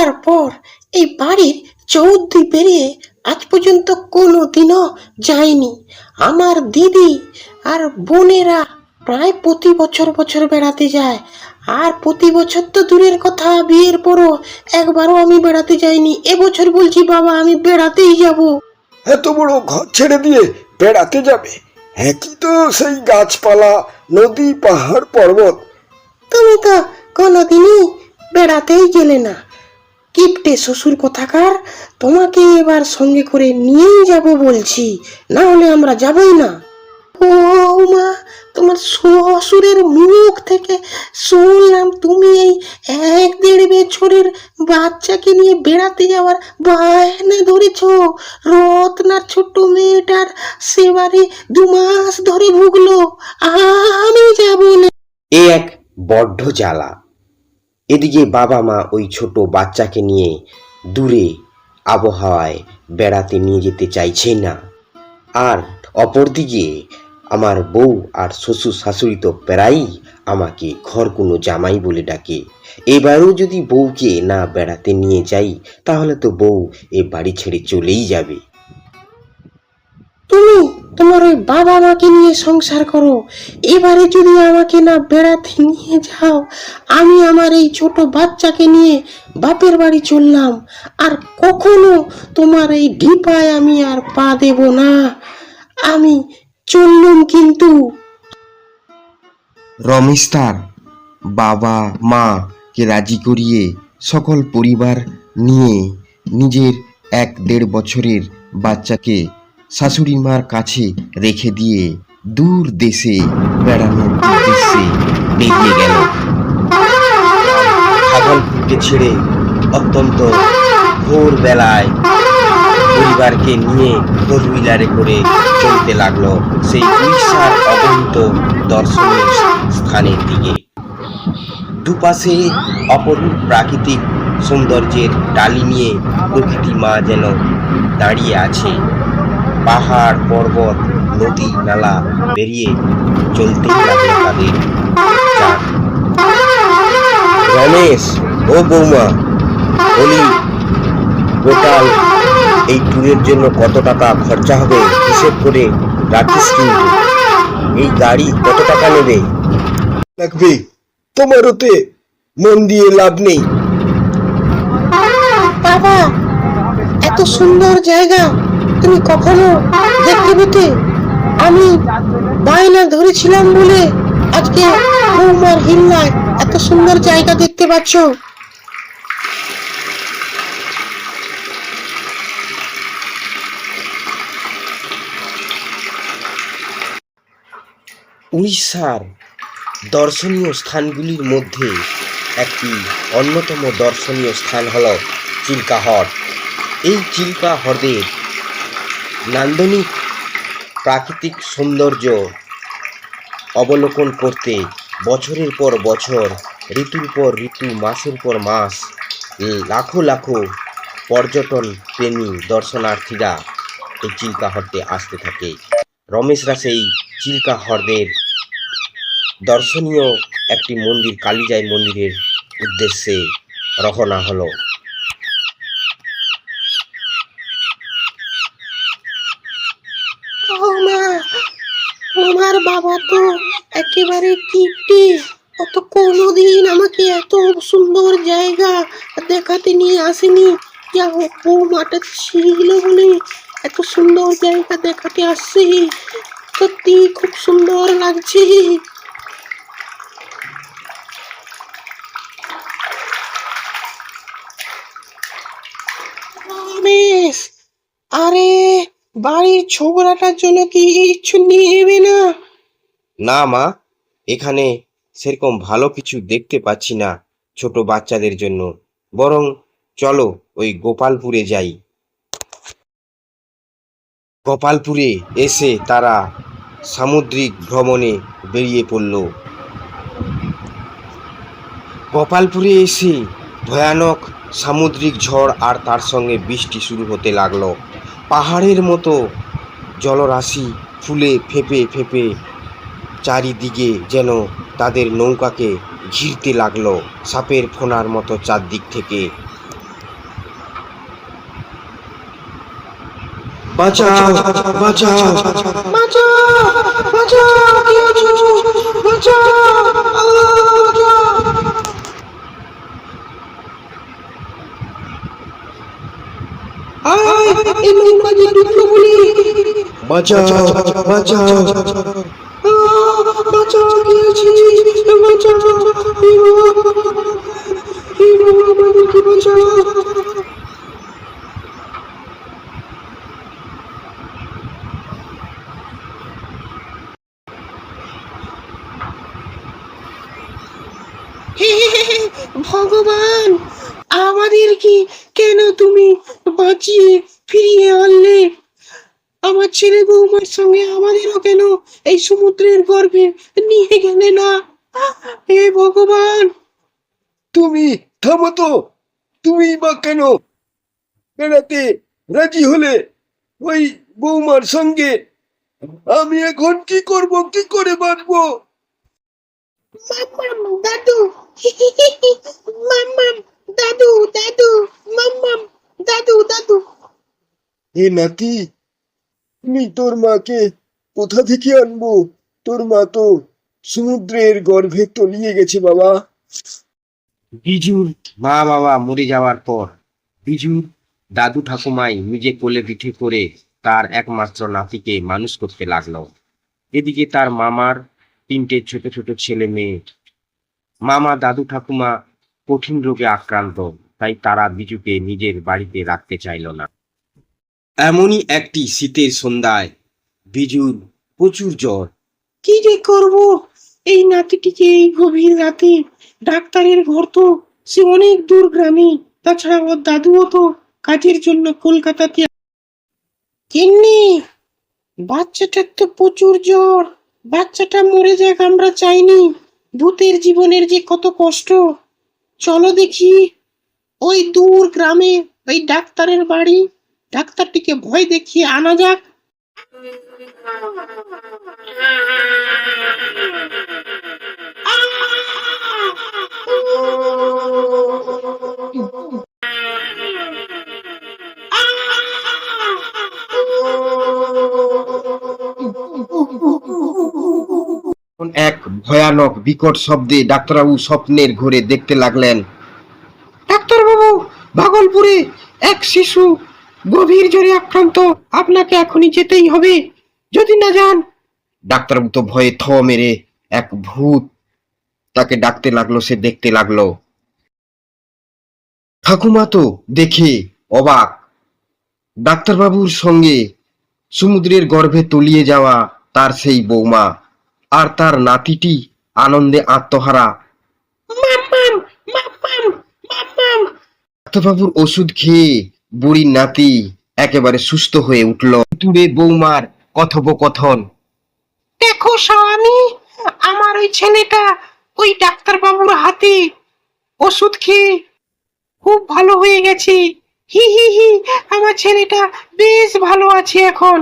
হওয়ার পর এই বাড়ির চৌদ্দি পেরিয়ে আজ পর্যন্ত কোনো দিনও যায়নি। আমার দিদি আর বোনেরা প্রায় প্রতি বছর বছর বেড়াতে যায়। আর প্রতি বছর তো দূরের কথা বিয়ের পরও একবারও আমি বেড়াতে যাইনি। এবছর বলছি বাবা আমি বেড়াতেই যাব। এত বড় ঘর ছেড়ে দিয়ে বেড়াতে যাবে? হ্যাঁ কি তো সেই গাছপালা নদী পাহাড় পর্বত। তুমি তো কোনোদিনই বেড়াতেই গেলে না। কিপটে শ্বশুর কোথাকার? তোমাকে এবার সঙ্গে করে নিয়েই যাব বলছি। না হলে আমরা যাবই না। ও মা, তোমার শ্বশুরের মুখ থেকে শুনলাম তুমি এই এক দেড় বছরের বাচ্চাকে নিয়ে বেড়াতে যাওয়ার বায়না ধরেছ। রত্নার ছোট্ট মেয়েটার সেবারে দু মাস ধরে ভুগলো। আমি যাব না। এ এক বড্ড জ্বালা। এদিকে বাবা মা ওই ছোট বাচ্চাকে নিয়ে দূরে আবহাওয়ায় বেড়াতে নিয়ে যেতে চাইছে না। আর অপরদিকে আমার বউ আর শ্বশুর শাশুড়ি তো প্রায়ই আমাকে ঘর কোনো জামাই বলে ডাকে। এবারও যদি বউকে না বেড়াতে নিয়ে যাই, তাহলে তো বউ এ বাড়ি ছেড়ে চলেই যাবে। তুমি তোমার ওই বাবা মাকে নিয়ে সংসার করো। এবারে যদি আমাকে না বেড়াতে নিয়ে যাও, আমি আমার এই ছোট বাচ্চাকে নিয়ে বাপের বাড়ি চললাম। আর কখনো তোমার এই ঢিপায় আমি আর পা দেব না। আমি চললুম কিন্তু। রমেশ তার বাবা মাকে রাজি করিয়ে সকল পরিবার নিয়ে নিজের এক দেড় বছরের বাচ্চাকে শাশুড়ি মার কাছে রেখে দিয়ে দূর দেশে বেড়ানোর উদ্দেশ্যে বেরিয়ে গেল। ভাগলপুরকে ছেড়ে অত্যন্ত ভোর বেলায় পরিবারকে নিয়ে ফোর হুইলারে করে চলতে লাগল সেই উড়িষ্যার অগণিত দর্শনীয় স্থানের দিকে। দুপাশে অপরূপ প্রাকৃতিক সৌন্দর্যের ডালি নিয়ে প্রকৃতি মা যেন দাঁড়িয়ে আছে। পাহাড়, পর্বত, নদী, নালা বেরিয়ে চলতেই লাগল তাদের রমেশ, ও বৌমা, বলি টোটাল এই ট্যুরের জন্য কত টাকা খরচা হবে? হিসেব করে রাখিস কিন্তু এই গাড়ি কত টাকা নেবে? লাগবে। তোমার ওতে মন দিয়ে লাভ নেই। বাবা, এত সুন্দর জায়গা। তুমি কখনো দেখতে পেতে আমি বায়না ধরেছিলাম বলে আজকে বৌমার হিল্লায় এত সুন্দর জায়গা দেখতে পাচ্ছ? উড়িষ্যার দর্শনীয় স্থানগুলির মধ্যে একটি অন্যতম দর্শনীয় স্থান হল চিল্কা হ্রদ এই চিল্কা হ্রদের নান্দনিক প্রাকৃতিক সৌন্দর্য অবলোকন করতে বছরের পর বছর, ঋতুর পর ঋতু, মাসের পর মাস, লাখো লাখো পর্যটন প্রেমী দর্শনার্থীরা এই চিল্কা হ্রদে আসতে থাকে। রমেশরা সেই চিল্কা হ্রদের দর্শনীয় একটি মন্দির, কালীজাই মন্দিরের উদ্দেশ্যে রওনা হলো ও মা তোমার বাবা তো একেবারে কিপটে অত কোনোদিন আমাকে এত সুন্দর জায়গা দেখাতে নিয়ে আসেনি। যা হোক বৌমাটা ছিল বলে এত সুন্দর জায়গা দেখাতে আসছে। সত্যি খুব সুন্দর লাগছে। আরে বাড়ির ছোকরাটার জন্য কি ইচ্ছু নেবে না? না, মা। এখানে সেরকম ভালো কিছু দেখতে পাচ্ছি না ছোট বাচ্চাদের জন্য। বরং চলো ওই গোপালপুরে যাই। গোপালপুরে এসে তারা সামুদ্রিক ভ্রমণে বেরিয়ে পড়ল। গোপালপুরে এসে ভয়ানক সামুদ্রিক ঝড় আর তার সঙ্গে বৃষ্টি শুরু হতে লাগল। পাহাড়ের মতো জলরাশি ফুলে ফেঁপে ফেঁপে চারিদিকে যেন তাদের নৌকাকে ঘিরতে লাগল সাপের ফোনার মতো চারদিক থেকে। বাঁচাও বাঁচাও বাঁচাও বাঁচাও বাঁচাও আল্লাহ। বাঁচাও বাঁচাও কে কেন তুমি বাঁচিয়ে ফিরিয়ে আনলে আমার ছেলে বৌমার সঙ্গে আমাদেরও কেন এই সমুদ্রের গর্ভে নিয়ে গেলে না? হে ভগবান! তুমি থামো তো। তুমি বা কেন? বেড়াতে রাজি হলে ওই বৌমার সঙ্গে আমি এখন কি করব কি করে বাঁচবো? মাম্মাম দাদু। মাম্মাম দাদু দাদু মাম্মাম। দাদু দাদু। এ নাতি তুমি তোর মাকে কোথা থেকে আনব? তোর মা তো সমুদ্রের গর্ভে তলিয়ে গেছে বাবা। বিজুর মা বাবা মরে যাওয়ার পর বিজুর দাদু ঠাকুমাই নিজে কোলে পিঠে করে তার একমাত্র নাতিকে মানুষ করতে লাগল। এদিকে তার মামার তিনটে ছোট ছোট ছেলে মেয়ে। মামা দাদু ঠাকুমা কঠিন রোগে আক্রান্ত। তাই তারা বিজুকে নিজের বাড়িতে রাখতে চাইল না। এমনই একটি শীতের সন্ধ্যায় বিজুর প্রচুর জ্বর। কি যে করব? এই নাতিটিকে এই গভীর রাতে ডাক্তারের ঘর তো, সে অনেক দূর গ্রামে। তাছাড়া ওর দাদুও তো কাজের জন্য কলকাতাতে। কিন্নি বাচ্চাটার তো প্রচুর জ্বর। বাচ্চাটা মরে যাক আমরা চাইনি। ভূতের জীবনের যে কত কষ্ট। চলো দেখি। ওই দূর গ্রামে, ওই ডাক্তারের বাড়ি। ডাক্তারটিকে ভয় দেখিয়ে আনা যাক। এক ভয়ানক বিকট শব্দে ডাক্তারবাবু স্বপ্নের ঘরে দেখতে লাগলেন। ভাগলপুরে এক শিশু গভীর জ্বরে আক্রান্ত। আপনাকে এখনই যেতেই হবে। যদি না যান, ডাক্তারবাবু তো ভয়ে থ মেরে এক ভূত তাকে ডাকতে লাগল, সে দেখতে লাগল। ঠাকুমা তো দেখে অবাক। ডাক্তারবাবুর সঙ্গে সমুদ্রের গর্ভে তলিয়ে যাওয়া তার সেই বৌমা আর তার নাতিটি আনন্দে আত্মহারা মাম্মাম মাম্মাম মাম্মাম ডাক্তারবাবুর ওষুধ খেয়ে বুড়ির নাতি একেবারে সুস্থ হয়ে উঠল। দূরে বৌমার কথোপকথন। দেখো স্বামী, আমার ওই ছেলেটা ওই ডাক্তারবাবুর হাতে ওষুধ খেয়ে খুব ভালো হয়ে গেছে। হি হি হি, আমার ছেলেটা বেশ ভালো আছে এখন।